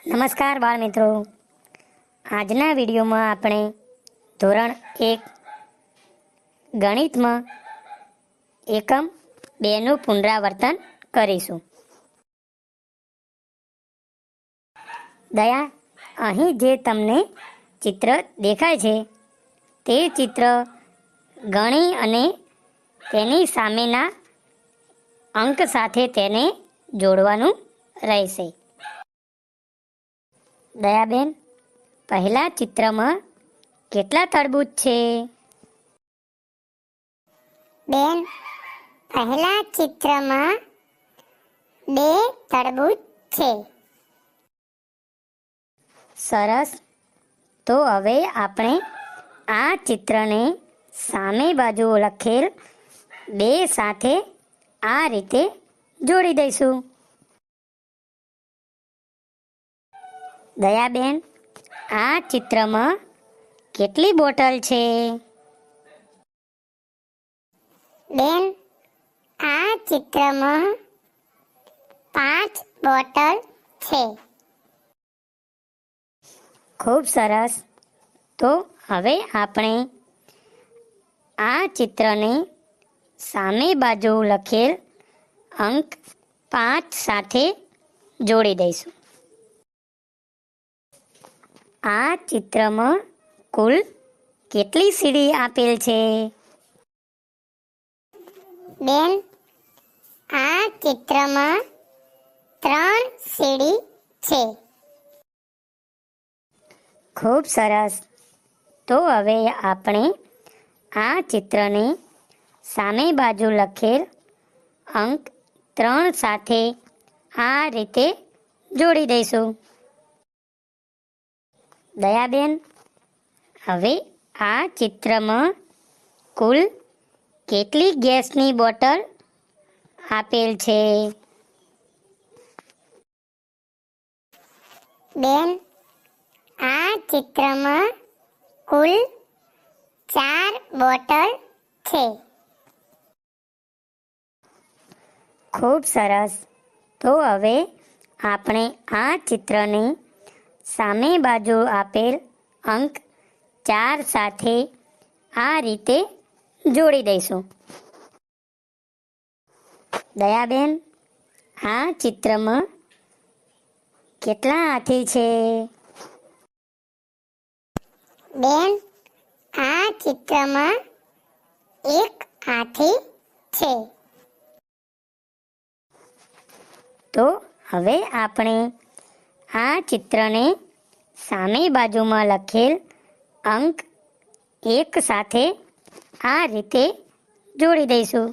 નમસ્કાર બાળ મિત્રો આજના વિડીયોમાં આપણે ધોરણ એક ગણિતમાં એકમ બેનું પુનરાવર્તન કરીશું. દયા, અહીં જે તમને ચિત્ર દેખાય છે, તે ચિત્ર ગણી અને તેની સામેના અંક સાથે તેને જોડવાનું રહેશે. દયાબેન પહેલા ચિત્રમાં કેટલા તરબૂચ છે? બેન પહેલા ચિત્રમાં બે તરબૂચ છે. સરસ. તો હવે આપણે આ ચિત્રને સામે બાજુ લખેલ બે સાથે આ રીતે જોડી દઈશું. દયાબેન આ ચિત્રમાં કેટલી બોટલ છે? બેન આ ચિત્રમાં પાંચ બોટલ છે. ખૂબ સરસ. તો હવે આપણે આ ચિત્રને સામે બાજુ લખેલ અંક પાંચ સાથે જોડી દઈશું. આ ચિત્રમાં કુલ કેટલી સીડી આપેલ છે? બેન આ ચિત્રમાં ત્રણ સીડી છે. ખૂબ સરસ. તો હવે આપણે આ ચિત્રને સામે બાજુ લખેલ અંક ત્રણ સાથે આ રીતે જોડી દઈશું. દયાબેન હવે આ ચિત્રમાં કુલ કેટલી ગેસની બોટલ આપેલ છે? બેન આ ચિત્રમાં કુલ ચાર બોટલ છે. ખૂબ સરસ. તો હવે આપણે આ ચિત્રને સામે બાજુ આપેલ અંક ચાર સાથે આ રીતે જોડી દઈશું. દયાબેન આ ચિત્રમાં કેટલા હાથી છે? બેન આ ચિત્રમાં એક હાથી છે. તો હવે આપણે આ ચિત્રને સામે બાજુમાં લખેલ અંક એક સાથે આ રીતે જોડી દઈશું.